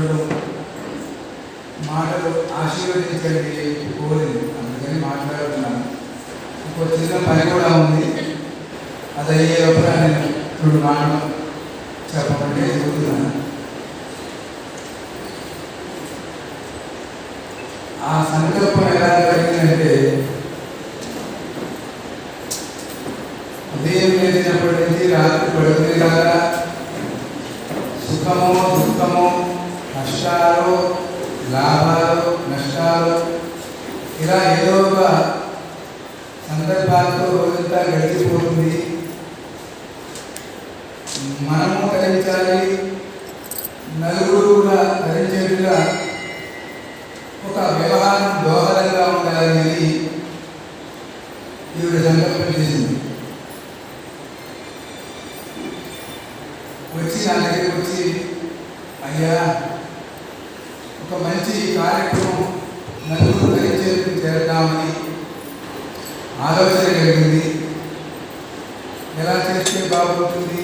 రెండు మాటలు ఆశీర్వదించండి కోరింది అందుకని మాట్లాడుతున్నాను. ఇంకో చిన్న పని కూడా ఉంది. అది అయ్యే లోపల నేను రెండు మాటలు చెప్పమంటే చెబుతున్నాను ఆ సంకల్పం ఎలా కలిగిందంటే ఉదయం లేచినప్పటి నుంచి రాత్రి పడుకునే దాకా సుఖము దుఃఖము నష్టాలు లాభాలు నష్టాలు ఇలా ఏదో ఒక సందర్భాలతో రోజంతా గడిచిపోతుంది. మనము ధరించాలి నలుగురు కూడా ధరించేట్టుగా ఒక వ్యవహారం దోహదంగా ఉండాలి అని ఈవిడ సంకల్పం చేసింది. వచ్చి నా దగ్గరికి వచ్చి అయ్యా మంచి కార్యక్రమం నలుగురు ధరించేందుకు చేద్దామని ఆలోచన కలిగింది. ఎలా చేస్తే బాగుంటుంది?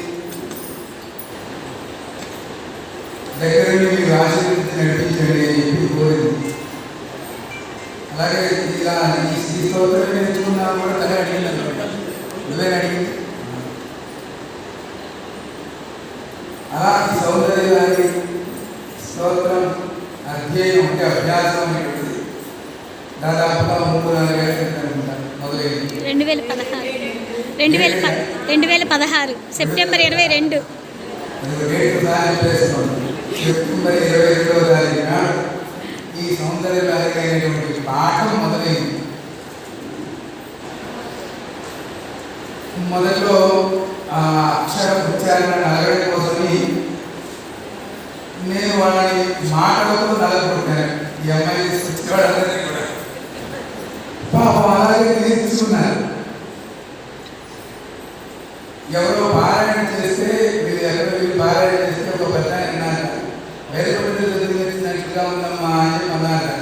దగ్గర మీరు ఆశీర్వదించి నడిపించండి అని చెప్పి కోరింది. అలాగే ఇలా ఈ శ్రీ స్తోత్రం నేర్చుకున్నా కూడా తనే అడిగింది? అనమాట నువ్వే అడిగింది? అలా ఈ సౌందర్య గారి అధ్యయనం అంటే అభ్యాసం అనేటువంటిది దాదాపుగా మూడు మొదలైంది. రెండు వేల పదహారు. రెండు వేల రెండు వేల పదహారు. సెప్టెంబర్ ఇరవై రెండు. సెప్టెంబర్ ఇరవై రెండవ తారీఖు నాడు ఈ సౌందర్య లహరి అయినటువంటి పాఠం మొదలైంది. మొదట్లో అక్షర ఉచ్చారణ నలగడం కోసమని నేను వాళ్ళని మాటలతో నలగొట్టాను ఈ అమ్మాయి కూడా. పాపం అలాగే నేర్చుకున్నారు ఎవరో పారాయణ చేస్తే మీరు ఎక్కడ వెళ్ళి పారాయణ చేస్తే ఒక పెద్ద ఆయన అన్నారు వేదపండితులు చదివినట్టుగా ఉందమ్మా అని అన్నారు.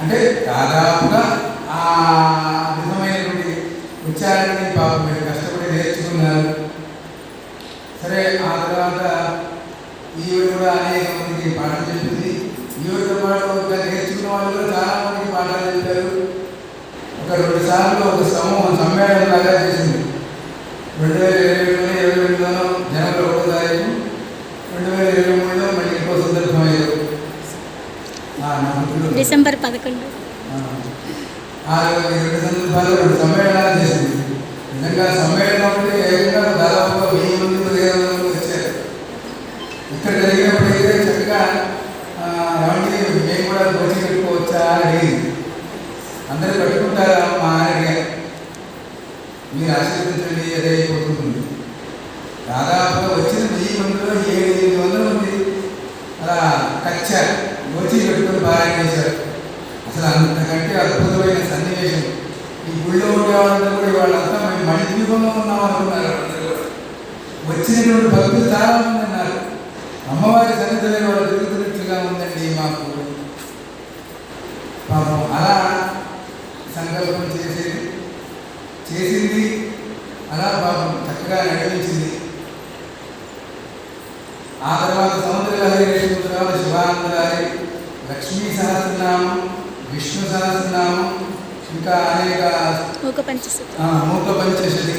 అంటే దాదాపుగా ఆ విధమైనటువంటి ఉచ్చారణని పాపం మీరు కష్టపడి నేర్చుకున్నారు సరే ఆ తర్వాత ఈవిడ కూడా అనేక మందికి పాఠం చెప్పింది ఈవిడతో పాటు ఇంకా నేర్చుకున్న వాళ్ళు కూడా పాఠాలు చెప్పారు. ఒక రెండు సార్లు ఒక సమూహం సమ్మేళనం లాగా చేసింది. రెండు వేల ఇరవై రెండులో ఇరవై రెండులోనూ జనవరి ఒకటో తారీఖు రెండు వేల ఇరవై మూడులో మళ్ళీ ఇంకో సందర్భం అయ్యారు ఆ, నా మిత్రుడు. డిసెంబర్ పదకొండు. ఆ, రెండు సందర్భాల్లో రెండు సమ్మేళనాలు చేసింది. నిజంగా సమ్మేళనం అంటే ఏకంగా దాదాపుగా వెయ్యి మంది పదిహేను మంది వచ్చారు. ఇక్కడ జరిగినప్పుడైతే చక్కగా ఆ, ఏమండి మేము కూడా దోచి పెట్టుకోవచ్చా అని అడిగింది. అందరూ పెట్టుకుంటారా మా ఆయనకి మీరు ఆశీర్వదించండి అదే అయిపోతుంది. దాదాపుగా వచ్చిన వెయ్యి మందిలో ఏడు ఎనిమిది వందల మంది అలా కచ్చారు వచ్చి పెట్టుకుని బాగా చేశారు. అసలు అంతకంటే అద్భుతమైన సన్నివేశం. ఈ గుళ్ళో ఉండేవాళ్ళందరూ కూడా వాళ్ళంతా మేము మణిద్వీపంలో ఉన్నాం అనుకున్నారు వచ్చినటువంటి భక్తులు చాలా మంది అన్నారు అమ్మవారి సన్నిధిలో వాళ్ళు తిరుగుతున్నట్లుగా ఉందండి మాకు. పాపం అలా సంకల్పం చేసేది చేసింది అలా పాపం చక్కగా నడిపించింది. ఆ తర్వాత సముద్ర లహరి నేర్చుకున్న తర్వాత శివానంద లహరి లక్ష్మీ సహస్రనామం విష్ణు సహస్రనామం ఇంకా అనేక మూక పంచశతి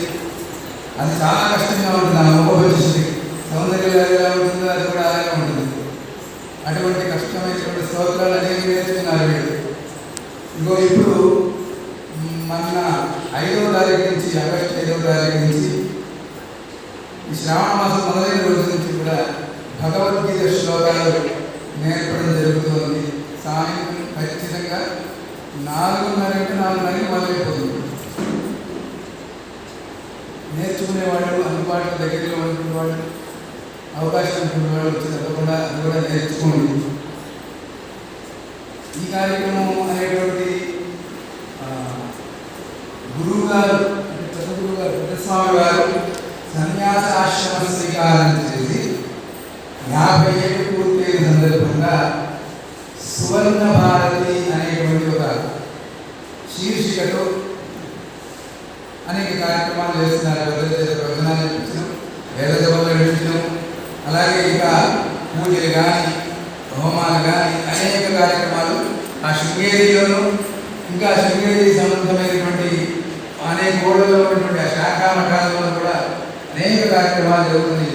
అది చాలా కష్టంగా ఉంటుంది ఆ మూక పంచశతి సౌందర్య లహరి ఎలా ఉంటుందో అది కూడా అలాగే ఉంటుంది. అటువంటి కష్టమైనటువంటి స్తోత్రాలు అనేక నేర్చుకున్నారు వీళ్ళు. ఇగో ఇప్పుడు మ్, మొన్న ఐదవ తారీఖు నుంచి ఆగస్టు ఐదవ తారీఖు నుంచి ఈ శ్రావణ మాసం మొదలైన రోజు నుంచి కూడా భగవద్గీత శ్లోకాలు నేర్పడం జరుగుతుంది. సాయంత్రం ఖచ్చితంగా నాలుగున్నర నాలుగున్నరకి మొదలైపోతుంది. నేర్చుకునేవాళ్ళు అందుబాటులో దగ్గరలో ఉంటున్న వాళ్ళు అవకాశం ఉంటున్న వాళ్ళు వచ్చి తప్పకుండా అది కూడా నేర్చుకోండి. ఈ కార్యక్రమం అనేటువంటి ఆ, గురువు గారు అంటే పెద్ద గురువు గారు పెద్దస్వామి గారు శాశ్వత శ్రీకారం చేసి యాభై ఏళ్ళు పూర్తయిన సందర్భంగా సువర్ణ భారతి అనేటువంటి ఒక శీర్షికతో అనేక కార్యక్రమాలు చేస్తున్నారు. వేద చేత వేద సభలు నడిపించడం అలాగే ఇంకా పూజలు కానీ హోమాలు కానీ అనేక కార్యక్రమాలు ఆ శృంగేరిలోను ఇంకా శృంగేరి సంబంధమైనటువంటి అనేక ఊళ్ళలో ఉన్నటువంటి ఆ శాఖా మఠాలలో అనేక కార్యక్రమాలు జరుగుతుంది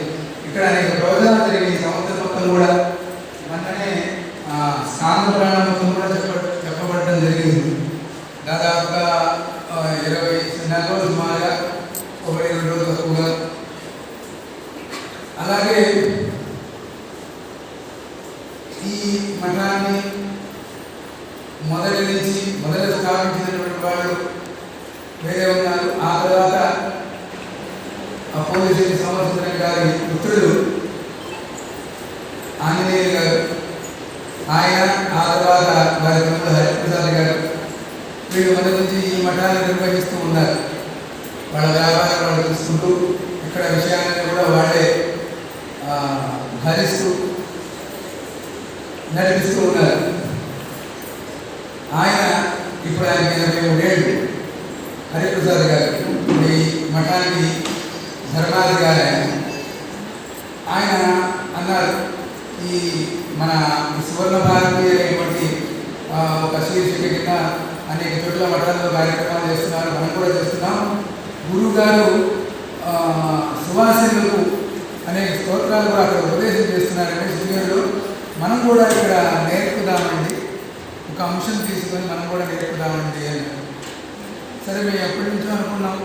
ఇక్కడ అనేక ప్రవచనాలు జరిగినాయి సంవత్సరం మొత్తం కూడా మొన్ననే ఆ, స్నాన మొత్తం కూడా చెప్ప చెప్పబడటం జరిగింది. దాదాపుగా ఇరవై నెల రోజులు సుమారుగా ఒకటి రెండు రోజులు తక్కువగా అలాగే ఈ మఠాన్ని మొదటి నుంచి మొదట స్థాపించినటువంటి వాళ్ళు వేరే ఉన్నారు ఆ తర్వాత అపోజిషన్ సంవత్సరం గారి పుత్రుడు ఆంజనేయులు గారు ఆయన ఆ తర్వాత వారి తమ్ముడు హరిప్రసాద్ గారు వీళ్ళు మన నుంచి ఈ మఠాన్ని నిర్వహిస్తూ ఉన్నారు. వాళ్ళ వ్యాపారం వాళ్ళు చూసుకుంటూ ఇక్కడ విషయాన్ని కూడా వాళ్ళే భరిస్తూ నడిపిస్తూ ఉన్నారు. ఆయన ఇప్పుడు ఆయన ఇరవై మూడేళ్ళు. హరిప్రసాద్ గారు ఈ మఠానికి ధర్మాధికారి ఆయన. ఆయన అన్నారు ఈ మన సువర్ణ భారతి అనేటువంటి ఒక శీర్షిక కింద అనేక చోట్ల మఠాల్లో కార్యక్రమాలు చేస్తున్నారు. మనం కూడా చేస్తున్నాం. గురువు గారు ఆ, అనేక స్తోత్రాలు కూడా అక్కడ ఉపదేశం చేస్తున్నారంటే శిబిరంలో మనం కూడా ఇక్కడ నేర్పుదామండి. ఒక అంశం తీసుకొని మనం కూడా నేర్పుదామండి అని. సరే మేము ఎప్పటి నుంచో అనుకున్నాం.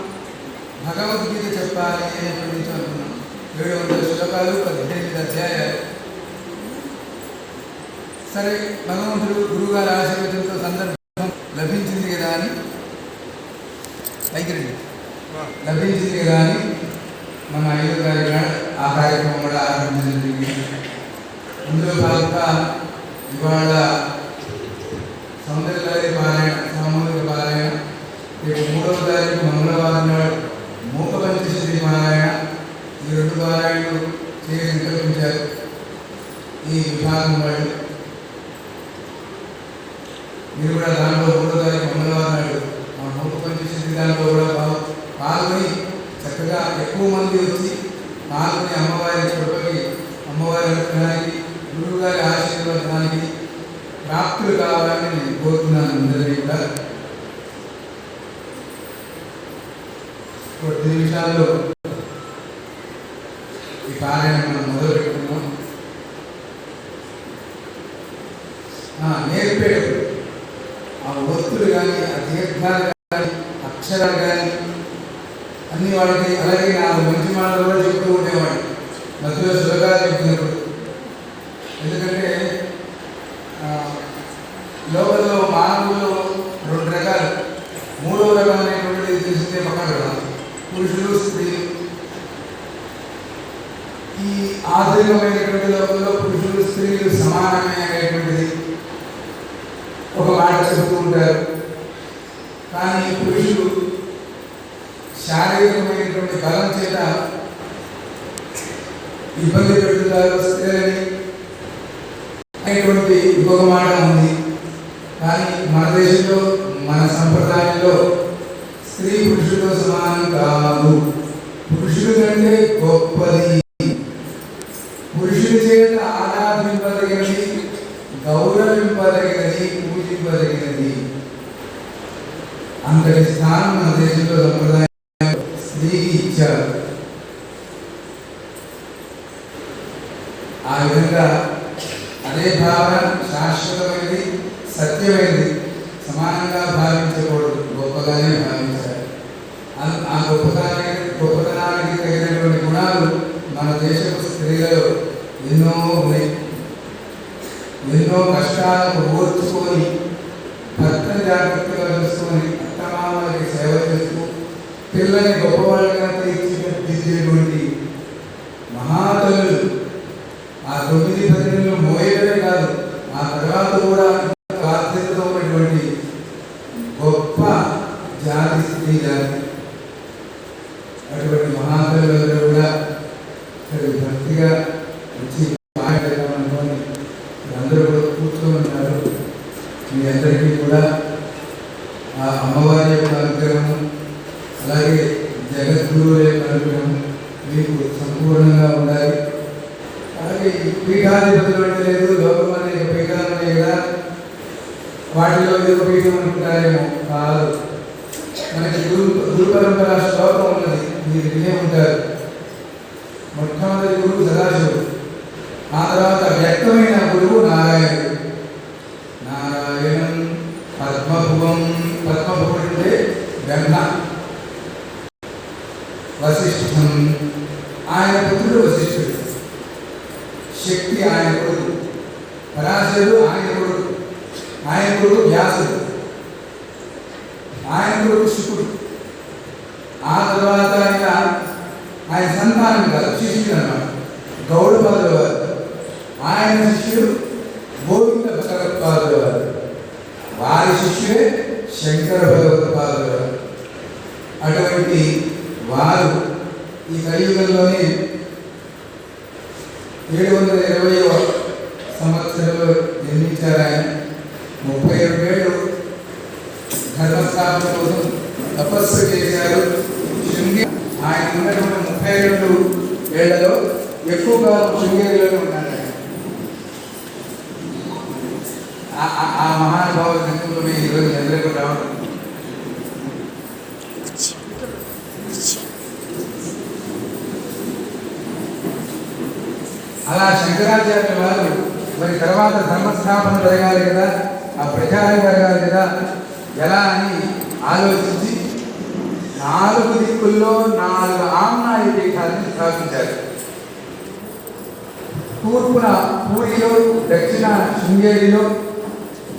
భగవద్గీత చెప్పాలి అని ఎప్పటి నుంచో అనుకున్నాం. ఏడు వందల శ్లోకాలు పద్దెనిమిది అధ్యాయాలు. సరే భగవంతుడు గురువుగారి ఆశీర్వచనంతో సందర్భం లభించింది కదా అని పైకి రండి. లభించింది కదా అని మన ఐదు తారీఖున ఆ కార్యక్రమం కూడా ఆరంభించడం. జరిగింది అందులో భాగంగా ఇవాళ సౌందర్యలహరి పారాయణ సామూహిక పారాయణ రేపు మూడవ తారీఖు మంగళవారం నాడు మూక పంచశతి పారాయణ ఈ రెండు పారాయణలు చేయ సంకల్పించారు ఈ విభాగం వాళ్ళు మీరు కూడా దాంట్లో మూడో తారీఖు మంగళవారం నాడు ఆ మూక పంచశతి దాంట్లో కూడా పా- పాల్గొని చక్కగా ఎక్కువ మంది వచ్చి పాల్గొని అమ్మవారి కృపకి అమ్మవారి అనుగ్రహానికి గురువు గారి ఆశీర్వాదానికి ప్రాప్తులు కావాలని నేను కోరుతున్నాను అందరినీ కూడా కొద్ది నిమిషాల్లో ఈ కార్యాన్ని మనం మొదలు పెట్టుకున్నాం ఆ, ఒత్తులు కానీ ఆ దీర్ఘాలు కానీ అక్షరాలు కానీ అన్ని వాళ్ళకి అలాగే నాలుగు మంచి మాటలు కూడా చెప్తూ ఉండేవాడు మధ్యలో సులభాలు చెప్పినప్పుడు ఎందుకంటే ఆ, లోకంలో మానవుల్లో రెండు రకాలు. మూడవ రకం అనేటువంటిది తెలిసిందే పక్కన పురుషులు స్త్రీలు ఈ ఆధునికమైనటువంటి లోకంలో పురుషులు స్త్రీలు సమానమైనటువంటిది ఒక మాట చెబుతూ ఉంటారు. కానీ పురుషులు శారీరకమైనటువంటి బలం చేత ఇబ్బంది పెడుతున్నారు స్త్రీలని. అనేటువంటి ఇంకొక మాట ఉంది. కానీ మన దేశంలో మన సంప్రదాయంలో స్త్రీ పురుషులతో సమానం కాదు. పురుషుల కంటే గొప్పది గౌరవింపదగినది పూజింపదగినది అంతటి స్థానం మన దేశంలో సంప్రదాయం స్త్రీకి ఇచ్చారు. ఆ విధంగా అదే భావన శాశ్వతమైనది సత్యమైనది సమానంగా భావించకూడదు గొప్పగానే భావించాలి. ఆ- ఆ గొప్పతనానికి గొప్పతనానికి తగినటువంటి గుణాలు మన దేశపు స్త్రీలలో ఎన్నో ఉన్నాయి. ఎన్నో కష్టాలకు ఓర్చుకొని భర్త జాగ్రత్తగా చూసుకొని అత్తమామలకి సేవ చేస్తూ పిల్లల్ని గొప్పవాళ్ళగా తీర్చిదిద్దేటువంటి మహాతల్లులు. ఆ తొమ్మిది పదిహేను మోయడమే కాదు ఆ తర్వాత కూడా బాధ్యతతో ఉన్నటువంటి గొప్ప జాతి స్త్రీ జాతి అటువంటి మహాతల్లులందరూ కూడా ఇక్కడ భక్తిగా వచ్చి సంపూర్ణంగా ఉండాలి. అలాగే పీఠాధిపతులు అంటే లేదు లోకం అనేక పీఠాలు ఉన్నాయి వాటిలో ఏదో పీఠం అనుకుంటారేమో కాదు. మనకి గురు గురు పరంపర శ్లోకం ఉన్నది మీరు వినే ఉంటారు. ఈ కలియుగంలోని ఏడు వందల ఇరవైవ సంవత్సరంలో నిర్మించారు ఆయన ముప్పై రెండేళ్ళు ధర్మస్థాపన కోసం తపస్సు చేశారు శృంగి ఆయన ఉన్నటువంటి ముప్పై రెండు ఏళ్ళలో ఎక్కువ కాలం శృంగేరిలోనే ఉన్నాడు ఆయన. ఆ- మహానుభావ సంఘంలో ఈరోజు అందరికీ రావడం అలా శంకరాచార్య వారు మరి తర్వాత ధర్మస్థాపన జరగాలి కదా ఆ ప్రచారం జరగాలి కదా ఎలా అని ఆలోచించి నాలుగు దిక్కుల్లో నాలుగు ఆమ్నాయ పీఠాలను స్థాపించారు. తూర్పున పూరిలో దక్షిణ శృంగేరిలో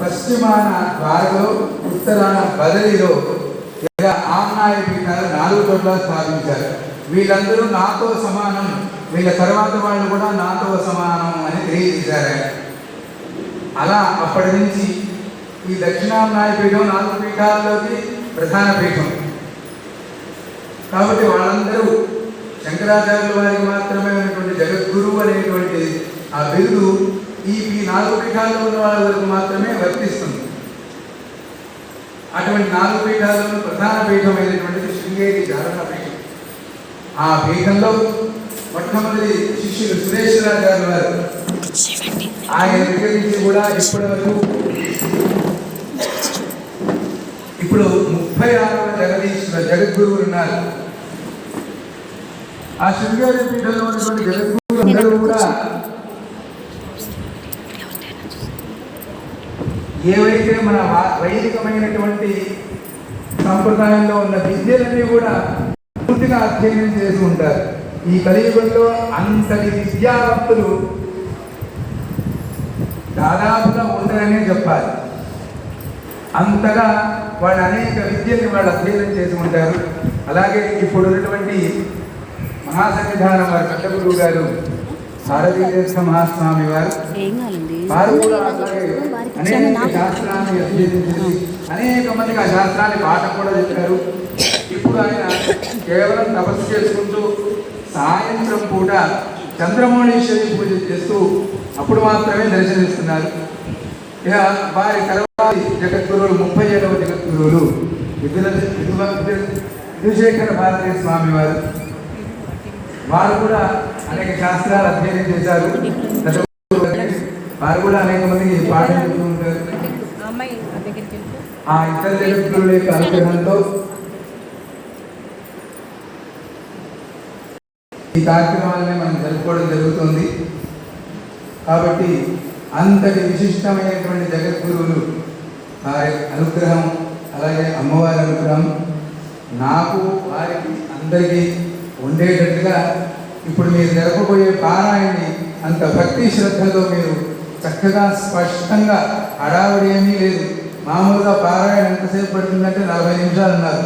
పశ్చిమాన ద్వారలో ఉత్తరాన బదలిలో ఇలా ఆమ్నాయ పీఠాలు నాలుగు చోట్ల స్థాపించారు. వీళ్ళందరూ నాతో సమానం. వీళ్ళ తర్వాత వాళ్ళు కూడా నాతో సమానం అని తెలియజేశారు. అలా అప్పటి నుంచి ఈ దక్షిణామ్నాయ పీఠం నాలుగు పీఠాల్లోకి ప్రధాన పీఠం. కాబట్టి వాళ్ళందరూ శంకరాచార్యుల వారికి మాత్రమే ఉన్నటువంటి జగద్గురువు అనేటువంటి ఆ బిరుదు ఈ ఈ నాలుగు పీఠాల్లో ఉన్న వాళ్ళ వరకు మాత్రమే వర్తిస్తుంది. అటువంటి నాలుగు పీఠాలను ప్రధాన పీఠమైనటువంటిది శృంగేరి ధారణ పీఠం. ఆ పీఠంలో మొట్టమొదటి శిష్యులు సురేశ్వరాచార్య వారు ఆయన దగ్గర నుంచి కూడా ఇప్పటి వరకు ఇప్పుడు ముప్పై ఆరవ జగదీశ్వర జగద్గురువులు ఉన్నారు. ఆ శృంగేరి పీఠంలో ఉన్నటువంటి జగద్గురువులు అందరూ కూడా ఏవైతే మన వైదికమైనటువంటి సంప్రదాయంలో ఉన్న విద్యలన్నీ కూడా పూర్తిగా అధ్యయనం చేసి ఉంటారు. ఈ కలియుగంలో అంతటి విద్యావంతులు దాదాపుగా ఉండరనే చెప్పాలి. అంతగా వాళ్ళు అనేక విద్యల్ని వాళ్ళు అధ్యయనం చేసి ఉంటారు. అలాగే ఇప్పుడు ఉన్నటువంటి మహాసన్నిధానం వారి పెద్ద గురువు గారు భారతీయ మహాస్వామి వారు. వారు కూడా అనేక శాస్త్రాన్ని అధ్యయనం అనేక మందికి ఆ శాస్త్రాన్ని పాఠం కూడా చెప్పారు. ఇప్పుడు ఆయన కేవలం తపస్సు చేసుకుంటూ సాయంత్రం పూట చంద్రమౌళీశ్వరి పూజ చేస్తూ అప్పుడు మాత్రమే దర్శనమిస్తున్నారు ఇక వారి తర్వాత జగద్గురువులు ముప్పై ఏడవ జగద్గురువులు విధుల విధుశేఖర భారతీయ స్వామి వారు. వారు కూడా అనేక శాస్త్రాలు అధ్యయనం చేశారు. వారు కూడా అనేక మందికి పాఠం ఉంటారు. ఆ ఇతర జగద్గురుల యొక్క అనుగ్రహంతో ఈ కార్యక్రమాలని మనం జరుపుకోవడం జరుగుతుంది. కాబట్టి అంతటి విశిష్టమైనటువంటి జగద్గురువులు వారి అనుగ్రహం అలాగే అమ్మవారి అనుగ్రహం నాకు వారికి అందరికీ ఉండేటట్టుగా ఇప్పుడు మీరు జరపబోయే పారాయణని అంత భక్తి శ్రద్ధతో మీరు చక్కగా స్పష్టంగా హడావుడి ఏమీ లేదు. మామూలుగా పారాయణ ఎంతసేపు పడుతుందంటే నలభై నిమిషాలు ఉన్నారు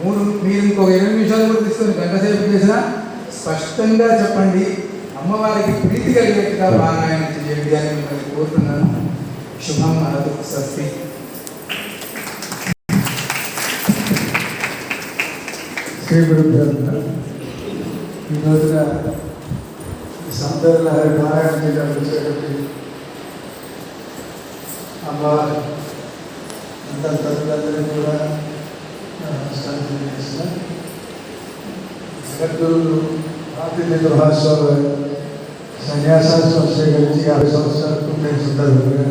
మూడు మీరు ఇంకో ఇరవై నిమిషాలు కూడా తీసుకొని గంట సేపు చేసినా స్పష్టంగా చెప్పండి. అమ్మవారికి ప్రీతి కలిగేట్టుగా పారాయణ చేయండి అని మిమ్మల్ని కోరుతున్నాను. శుభం అదు స్వస్తి శ్రీ గురుభ్యో ఈ రోజున ఈ సౌందర్య లహరి పారాయణ చేయడానికి వచ్చేటువంటి అమ్మవారి అందరి తల్లిదండ్రులను కూడా ఆ, చేస్తున్నారు. తెలియజేస్తున్నాను జగద్గురువులు భారతీయ మహాస్వామి సన్యాసాశ్రమం స్వీకరించి యాభై సంవత్సరాలు పూర్తయిన సందర్భంగా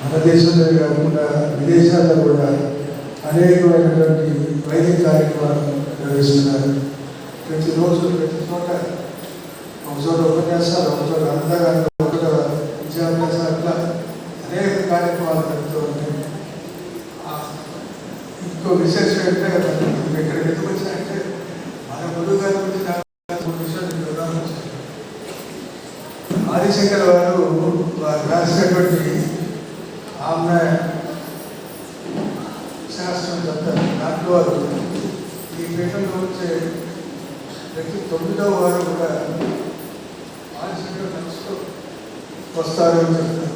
మన దేశంలో కాకుండా విదేశాల్లో కూడా అనేకమైనటువంటి వైద్య కార్యక్రమాలను నిర్వహిస్తున్నారు ప్రతిరోజు ప్రతి చోట ఒక చోట ఉపన్యాసాలు ఒక చోట అంతగాను ఒక చోట విద్యాభ్యాసాలు అట్లా అనేక కార్యక్రమాలు జరుగుతూ ఉంటాయి ఇంకో విశేషం ఏంటంటే ఇక్కడ ఎక్కడికి ఎందుకు వచ్చాయంటే మన గురువు గారి గురించి నాకు ఒక విషయం మీకు ఉదాహరణ చెప్తాను. ఆదిశంకర్ వారు వారు రాసినటువంటి ఆమె శాస్త్రం చెప్తారు. దాంట్లో వారు ఈ పీఠంలో వచ్చే ప్రతి తొమ్మిదవ వారు కూడా ఆదిశంకర్ మనసులో వస్తారు అని చెప్తారు.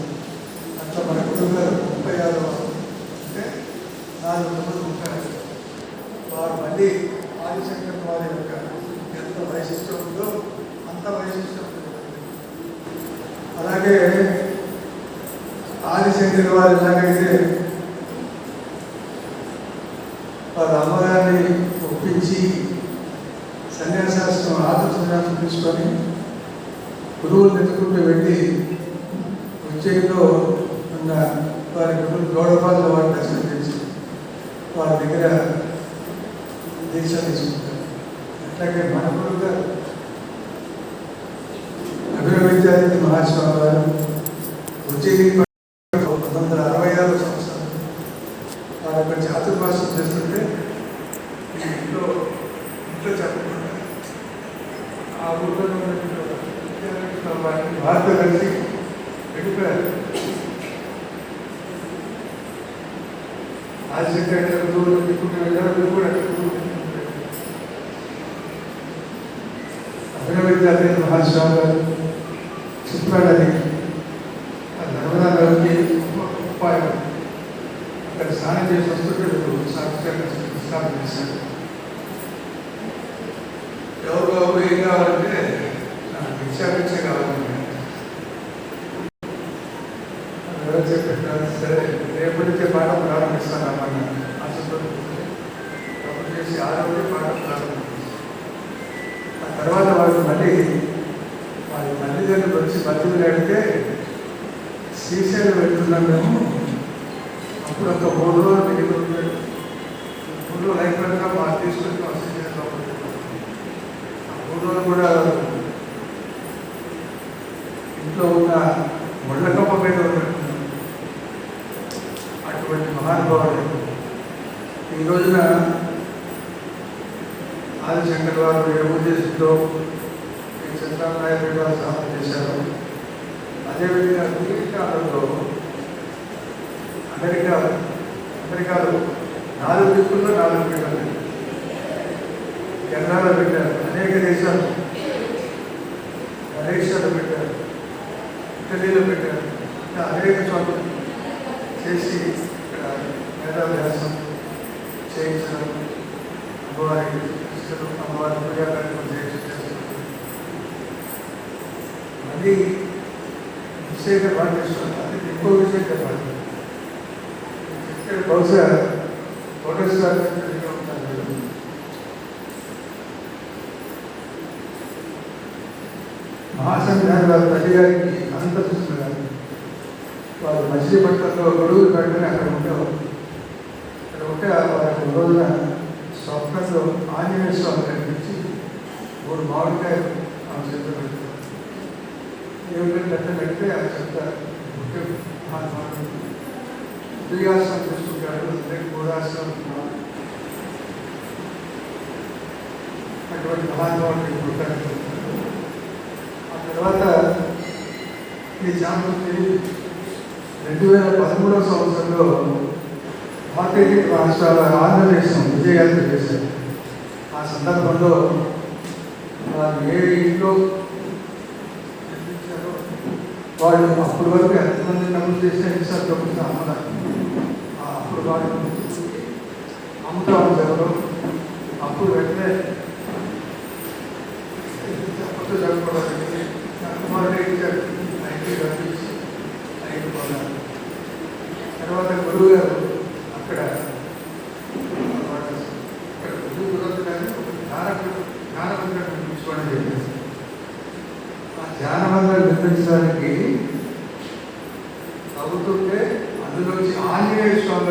అట్లా మన కుటుంబాలు ముప్పై ఆరు అంటే నాలుగు తొమ్మిది ముప్పై వారు మళ్ళీ ఆదిశంకర్ వారి యొక్క ఎంత వైశిష్టం ఉందో అంత వైశిష్టం అలాగే ఆదిశంకర్ వారు ఎలాగైతే వారి అమ్మగారిని ఒప్పించి సన్యాసాస్త్రం ఆత్మ సన్యాసం తీసుకొని గురువులు ఎత్తుకుంటూ వెళ్ళి ఉజ్జయిలో ఉన్న వారి గురువులు గౌడపాల వారిని దర్శనం చేసి వారి దగ్గర దీక్ష తీసుకుంటారు. అట్లాగే మన గురువు గారు అభినవిద్యార్థి గారు వచ్చే పంతొమ్మిది వందల అరవై ఆరు సంవత్సరం వారి యొక్క చాతుర్మాసం చేస్తుంటే ఇంట్లో ఇంట్లో చెప్పకుండా ఆ ఊళ్ళో ఉన్నటువంటి విద్యార్థులు వారితో కలిసి వెళ్ళిపోయారు. రాజశేఖర గారు ఇప్పుడు వెళ్ళారు వీళ్ళు కూడా గురువులు అభినవ విద్యార్థి మహాస్వామి గారు చెప్పాడని నర్మదా నదికి ఉపాయం అక్కడ స్నానం చేసి వస్తుంటే వీళ్ళు సాక్షాత్గా స్థాపన చేశారు ఎవరు బాబు ఏం కావాలంటే నాకు భిక్షా భిక్ష కావాలంటే ఎవరు చెప్పారు సరే రేపటి నుంచే పాఠం ప్రారంభిస్తాను అమ్మని ఆశతో చేసి ఆరోగ్య రోజే పాఠం ప్రారంభించారు ఆ తర్వాత వాళ్ళు మళ్ళీ తల్లిదండ్రులు వచ్చి అడిగితే శ్రీశైలం వెళ్తున్నాం మేము అప్పుడు ఒక మూడు రోజులు మిగిలి మూడు రోజులు అయిపోయాక మా తీసుకొని మా శ్రీశైలం ఆ మూడు రోజులు కూడా ఇంట్లో ఉన్న ముళ్ళకప్ప మీద అటువంటి మహానుభావుడు ఈ రోజున ఆదిశంకర్ వారు ఏ ఉద్దేశంతో చంద్రబాబు నాయుడు గారు స్థాపన చేశారు. అదేవిధంగా అమెరికాలో అమెరికా అమెరికాలో నాలుగు దిక్కుల్లో నాలుగు పీఠాలు కెనడాలో పెట్టారు. అనేక దేశాలు. మలేషియాలో పెట్టారు. ఇటలీలో పెట్టారు. ఇంకా అనేక చోట్ల చేసి ఇక్కడ వేదాభ్యాసం చేయించడం అమ్మవారి అమ్మవారి పూజా కార్యక్రమం చేయించడం అది విషయంగా పాటిస్తున్నాను అది ఎక్కువ విషయం చెప్పాలి బహుశా ఫోటోస్ మహాసంఘాల తల్లి గారికి అనంత కృష్ణ గారు వారు పట్టణంలో గొడుగులు పెట్టని అక్కడ ఉండేవారు. అక్కడ ఉంటే వారికి రోజున స్వప్నంలో ఆంజనేయ స్వామి కనిపించి మూడు మామిడికాయలు ఆమె చేతిలో ఏమిటంటే అట్లా పెడితే ఆయన చెప్తారు. ముఖ్య మహాత్మాడు ఉదయాసనం చేసుకుంటాడు లేక బోధాసనం అటువంటి మహాత్మావుడిని ఉంటాడు ఆ తర్వాత ఈ జామృతి రెండు వేల పదమూడవ సంవత్సరంలో భారతీయ రాష్ట్రాల ఆంధ్రదేశం విజయయాత్ర చేశారు. ఆ సందర్భంలో వారు ఏ ఇంట్లో వాళ్ళు అప్పటి వరకు ఎంతమంది నమోదు చేస్తే ఇస్తారు ప్రభుత్వం అమ్మదారు అప్పుడు వాళ్ళు అమ్ముతామని చెప్పడం అప్పుడు వెంటనే చెప్పచ్చు జరగకూడదు కుమారుడు ఇచ్చారు ఐటీ పంపించి ఐటీ కొన్నారు తర్వాత గురువు గారు అక్కడ ఇక్కడ గురువు కుదరదు కానీ జ్ఞాన జ్ఞానమందిరం నిర్మించుకోవడం జరిగింది నిర్మించడానికి చదువుతుంటే అందులోంచి ఆంజనేయ స్వామి